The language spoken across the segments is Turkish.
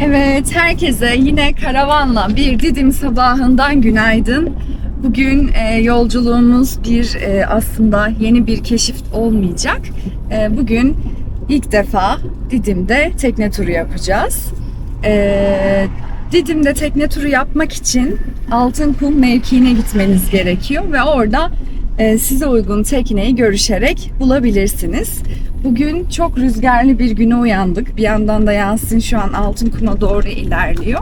Evet, herkese yine karavanla bir Didim sabahından günaydın. Bugün e, yolculuğumuz bir e, aslında yeni bir keşif olmayacak. E, bugün ilk defa Didim'de tekne turu yapacağız. E, Didim'de tekne turu yapmak için Altınkum mevkiine gitmeniz gerekiyor ve orada e, size uygun tekneyi görüşerek bulabilirsiniz. Bugün çok rüzgarlı bir güne uyandık. Bir yandan da Yasin şu an Altınkum'a doğru ilerliyor.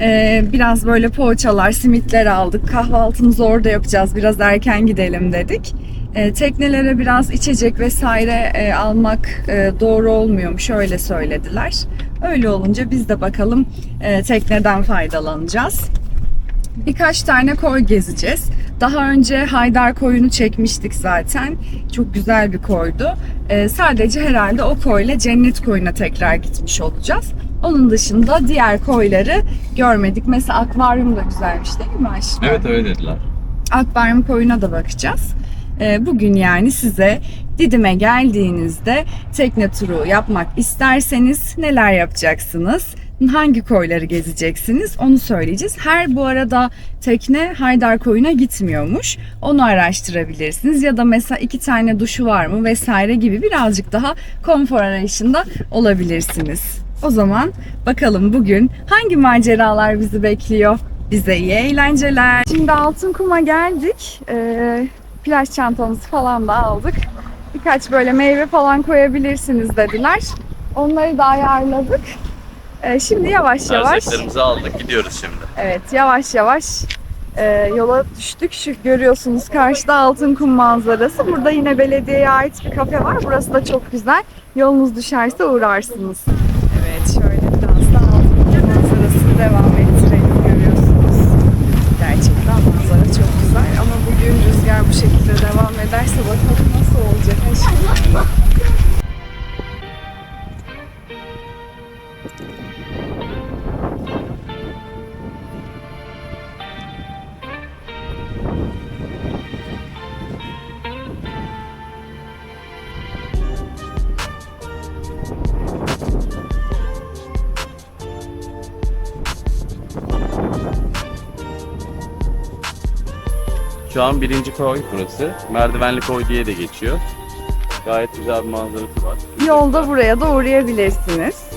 Ee, biraz böyle poğaçalar, simitler aldık. Kahvaltımızı orada yapacağız. Biraz erken gidelim dedik. Ee, teknelere biraz içecek vesaire e, almak e, doğru olmuyormuş. Öyle söylediler. Öyle olunca biz de bakalım e, tekneden faydalanacağız. Birkaç tane koy gezeceğiz. Daha önce Haydar koyunu çekmiştik zaten. Çok güzel bir koydu. Ee, sadece herhalde o koyla Cennet koyuna tekrar gitmiş olacağız. Onun dışında diğer koyları görmedik. Mesela akvaryum da güzelmiş değil mi Ayşe? Evet öyle dediler. Akvaryum koyuna da bakacağız. Ee, Bugün yani size Didim'e geldiğinizde tekne turu yapmak isterseniz neler yapacaksınız? Hangi koyları gezeceksiniz onu söyleyeceğiz. Her bu arada tekne Haydar koyuna gitmiyormuş. Onu araştırabilirsiniz. Ya da mesela iki tane duşu var mı vesaire gibi birazcık daha konfor arayışında olabilirsiniz. O zaman bakalım bugün hangi maceralar bizi bekliyor? Bize iyi eğlenceler. Şimdi Altınkum'a geldik. Ee, plaj çantamızı falan da aldık. Birkaç böyle meyve falan koyabilirsiniz dediler. Onları da ayarladık. Ee, şimdi yavaş yavaş, Erzaklarımızı aldık gidiyoruz şimdi. evet yavaş yavaş e, yola düştük. Şu görüyorsunuz karşıda Altınkum manzarası. Burada yine belediyeye ait bir kafe var. Burası da çok güzel. Yolunuz düşerse uğrarsınız. Şu an birinci koy burası. Merdivenli koy diye de geçiyor. Gayet güzel bir manzarası var. Yolda buraya da uğrayabilirsiniz.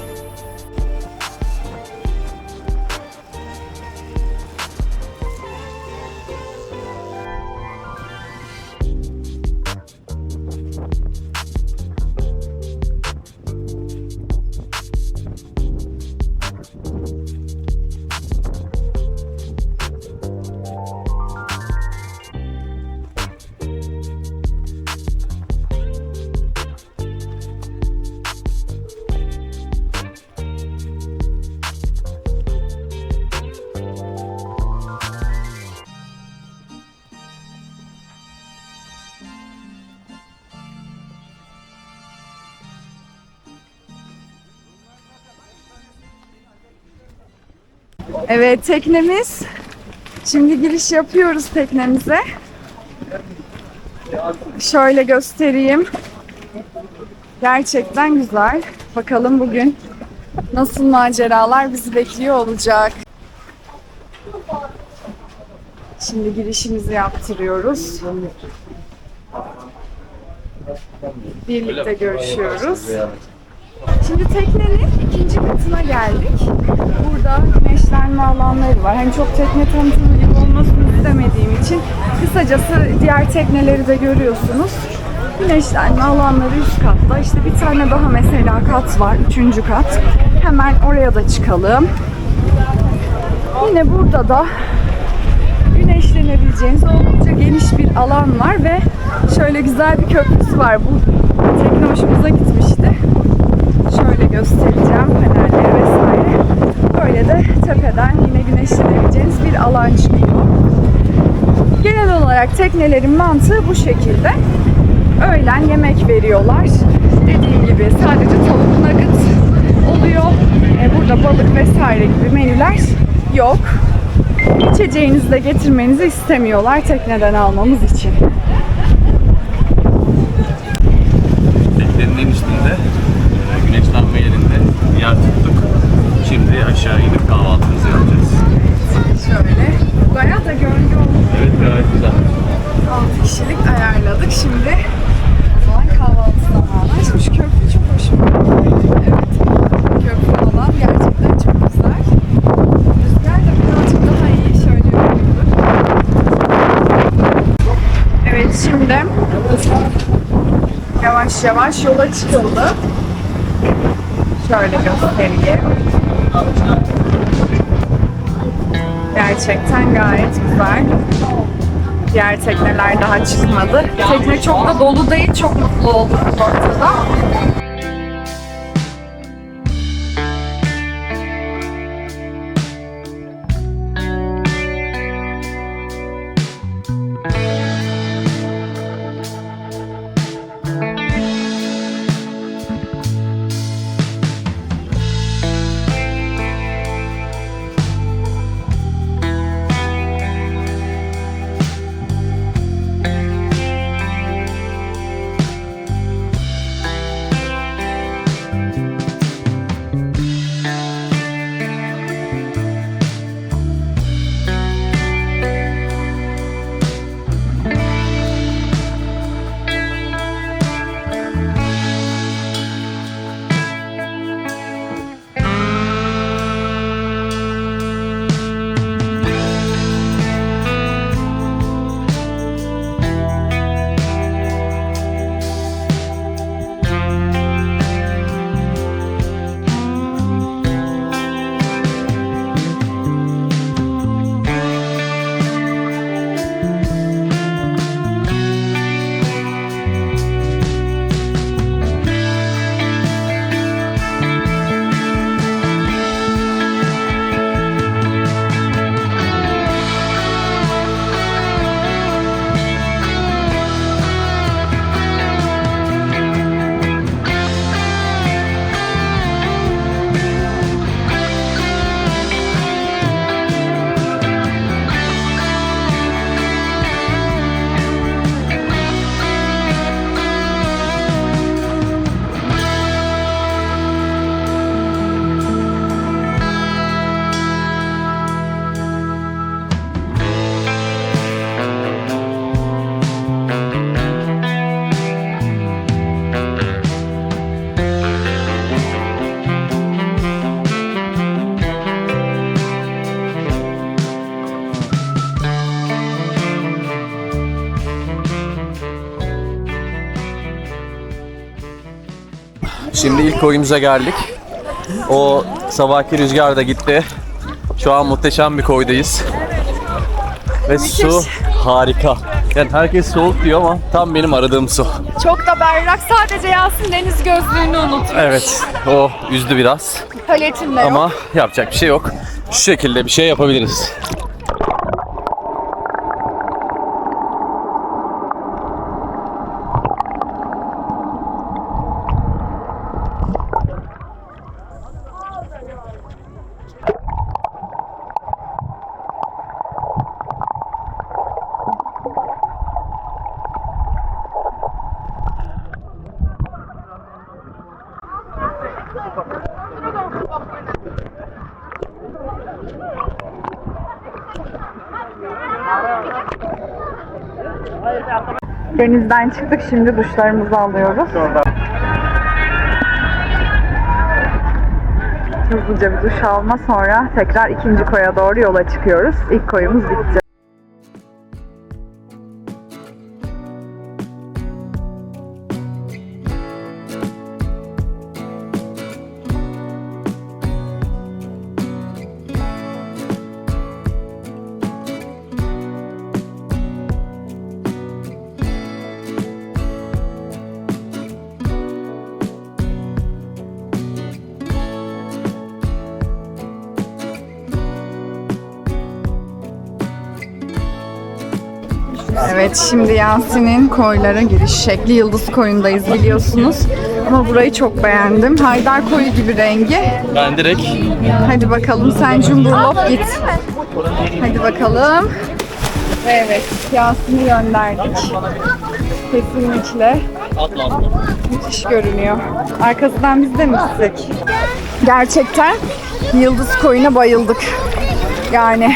Evet teknemiz. Şimdi giriş yapıyoruz teknemize. Şöyle göstereyim. Gerçekten güzel. Bakalım bugün nasıl maceralar bizi bekliyor olacak. Şimdi girişimizi yaptırıyoruz. Birlikte görüşüyoruz. Şimdi teknenin ikinci katına geldik. Burada güneşlenme alanları var. Hani çok tekne tanıtımı gibi olmasını istemediğim için kısacası diğer tekneleri de görüyorsunuz. Güneşlenme alanları üst katta. İşte bir tane daha mesela kat var. Üçüncü kat. Hemen oraya da çıkalım. Yine burada da güneşlenebileceğiniz oldukça geniş bir alan var ve şöyle güzel bir köprüsü var. Bu tekne hoşumuza gitmişti. Şöyle göstereceğim vesaire. Böyle de tepeden yine güneşlenebileceğiniz bir alan çıkıyor. Genel olarak teknelerin mantığı bu şekilde. Öğlen yemek veriyorlar. Dediğim gibi sadece tavuk nugget oluyor. E, burada balık vesaire gibi menüler yok. İçeceğinizi de getirmenizi istemiyorlar tekneden almamız için. Teknenin en üstünde e, güneşlenme yerinde yer tuttuk. Şimdi aşağı inip kahvaltımızı yapacağız. Şöyle. Bayağı da gölge oldu. Evet gayet güzel. 6 kişilik ayarladık. Şimdi o zaman kahvaltı zamanı. Şimdi şu köprü çok hoşuma gitti. Evet. Köprü alan gerçekten çok güzel. Rüzgar da birazcık daha iyi. Şöyle yürüyoruz. Evet şimdi yavaş yavaş yola çıkıldı. Şöyle göstereyim. Gerçekten gayet güzel. Diğer tekneler daha çıkmadı. Tekne çok da dolu değil, çok mutlu olduk ortada. Koyumuza geldik. O sabahki rüzgar da gitti. Şu an muhteşem bir koydayız. Ve su harika. Yani herkes soğuk diyor ama tam benim aradığım su. Çok da berrak. Sadece Yasin deniz gözlüğünü unutmuş. Evet, o üzdü biraz. Paletin de yok. Ama yapacak bir şey yok. Şu şekilde bir şey yapabiliriz. Denizden çıktık. Şimdi duşlarımızı alıyoruz. Hızlıca bir duş alma sonra tekrar ikinci koya doğru yola çıkıyoruz. İlk koyumuz bitti. Evet şimdi Yasin'in koylara giriş şekli Yıldız Koyu'ndayız biliyorsunuz. Ama burayı çok beğendim. Haydar Koyu gibi rengi. Ben direkt Hadi bakalım sen Cumburlop git. Hadi bakalım. Evet Yasin'i gönderdik. Kesinlikle Atla atla. Müthiş görünüyor. Arkasından biz de mi gitsek? Gerçekten Yıldız Koyun'a bayıldık. Yani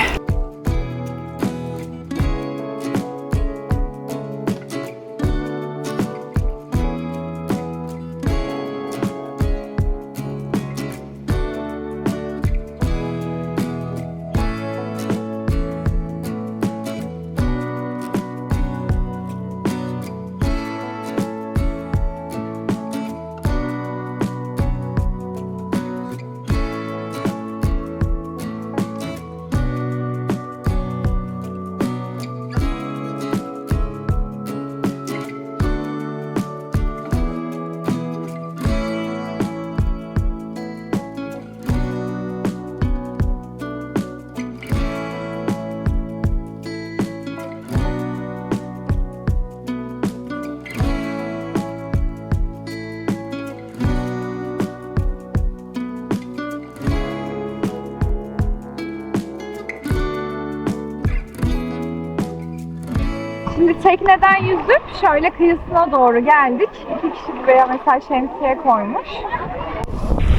tekneden yüzüp şöyle kıyısına doğru geldik. İki kişi buraya mesela şemsiye koymuş.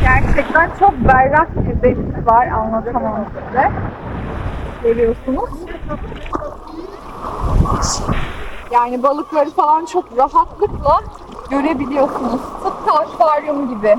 Gerçekten çok berrak bir deniz var anlatamam size. Görüyorsunuz. Yani balıkları falan çok rahatlıkla görebiliyorsunuz. Tıpkı akvaryum gibi.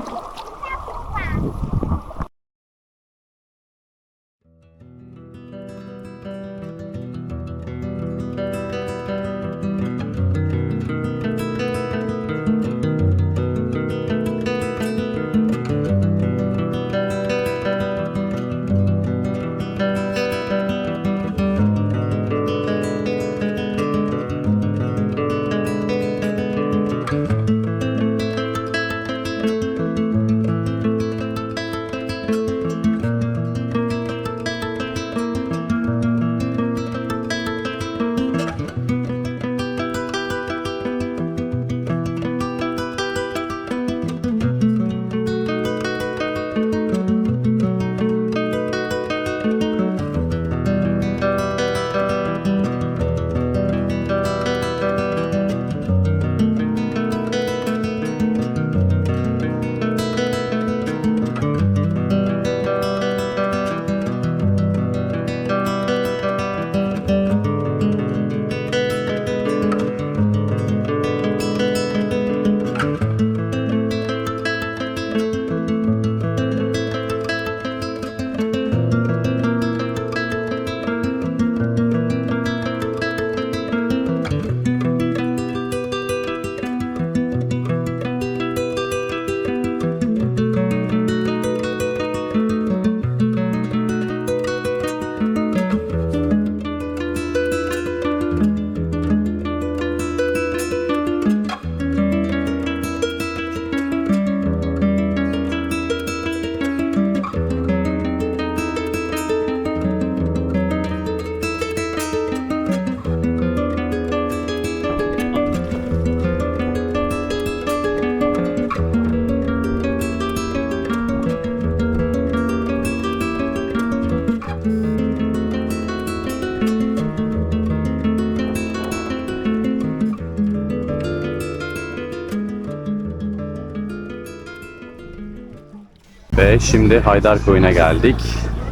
Ve şimdi Haydarkoyun'a geldik.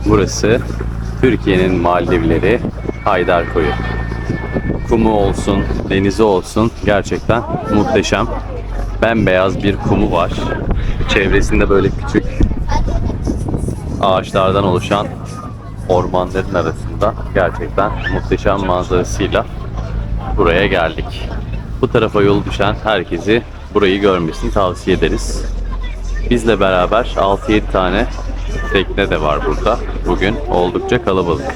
Burası Türkiye'nin Maldivleri Haydarkoyu. Kumu olsun, denizi olsun gerçekten muhteşem. Bembeyaz bir kumu var. Çevresinde böyle küçük ağaçlardan oluşan ormanların arasında gerçekten muhteşem manzarasıyla buraya geldik. Bu tarafa yol düşen herkesi burayı görmesini tavsiye ederiz. Bizle beraber 6-7 tane tekne de var burada. Bugün oldukça kalabalık.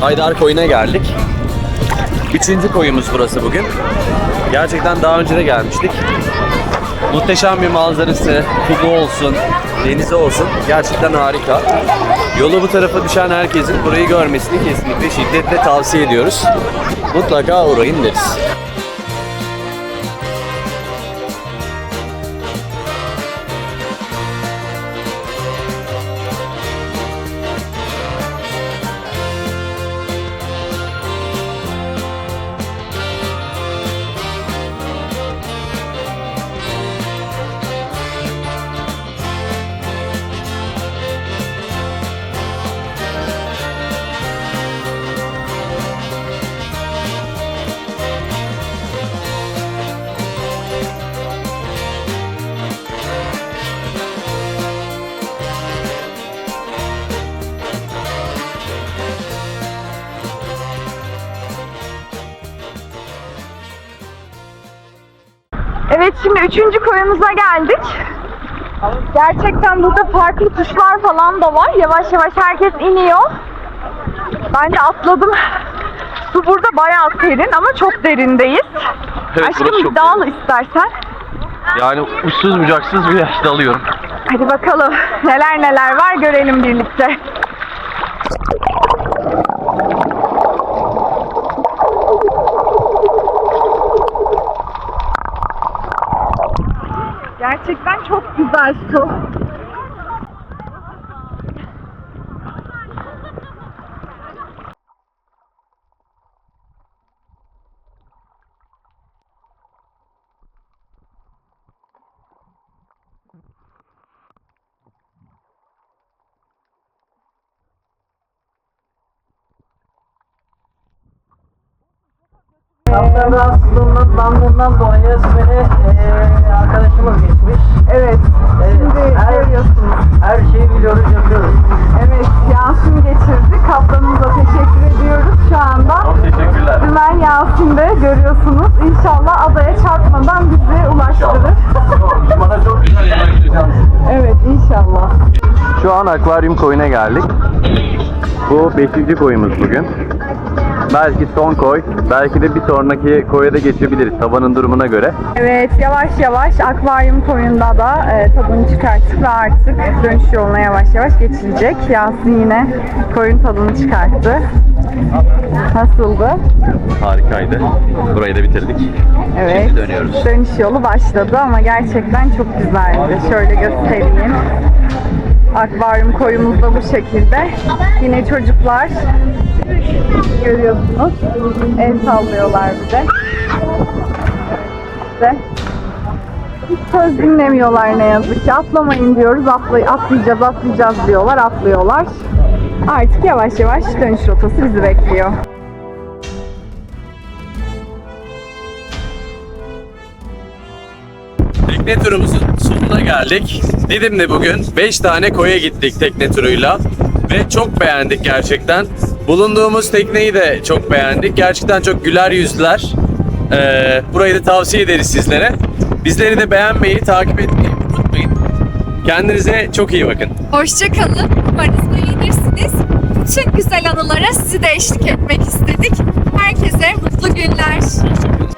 Haydar Koyun'a geldik. Üçüncü koyumuz burası bugün. Gerçekten daha önce de gelmiştik. Muhteşem bir manzarası, kumu olsun, denizi olsun. Gerçekten harika. Yolu bu tarafa düşen herkesin burayı görmesini kesinlikle şiddetle tavsiye ediyoruz. Mutlaka uğrayın deriz. Evet şimdi üçüncü koyumuza geldik. Gerçekten burada farklı kuşlar falan da var. Yavaş yavaş herkes iniyor. Ben de atladım. Su burada bayağı serin ama çok derindeyiz. Evet, Aşkım çok iddialı istersen. Yani uçsuz bucaksız bir yaşta alıyorum. Hadi bakalım neler neler var görelim birlikte. Çok güzel su. Kaptan rahatsızlığından dolayı beni eee arkadaşımız geçmiş. Evet, Evet, şimdi her- görüyorsunuz. Her şeyi biliyoruz, yapıyoruz. Evet, Yasin getirdi. Kaptanımıza teşekkür ediyoruz şu anda. Çok teşekkürler. Dümen Yasin de görüyorsunuz. İnşallah adaya çarpmadan bizi ulaştırır. Bana çok güzel evet, inşallah. Şu an akvaryum koyuna geldik. Bu 5. koyumuz bugün. Belki son koy, belki de bir sonraki koya da geçebiliriz havanın durumuna göre. Evet, yavaş yavaş akvaryum koyunda da e, tadını çıkarttık ve artık dönüş yoluna yavaş yavaş geçilecek. Yasin yine koyun tadını çıkarttı. Nasıldı? Harikaydı. Burayı da bitirdik. Evet. Şimdi dönüyoruz. Dönüş yolu başladı ama gerçekten çok güzeldi. Şöyle göstereyim. Akvaryum koyumuz da bu şekilde. Yine çocuklar görüyorsunuz. El sallıyorlar bize. İşte. Hiç söz dinlemiyorlar ne yazık ki. Atlamayın diyoruz. Atlay atlayacağız, atlayacağız diyorlar. Atlıyorlar. Artık yavaş yavaş dönüş rotası bizi bekliyor. Tekne turumuzun sonuna geldik. Didim'de bugün 5 tane koya gittik tekne turuyla. Ve çok beğendik gerçekten. Bulunduğumuz tekneyi de çok beğendik. Gerçekten çok güler yüzler. Ee, burayı da tavsiye ederiz sizlere. Bizleri de beğenmeyi, takip etmeyi unutmayın. Kendinize çok iyi bakın. Hoşçakalın. Umarız beğenirsiniz. Bütün güzel anılara sizi de eşlik etmek istedik. Herkese mutlu günler. Hoşçakalın.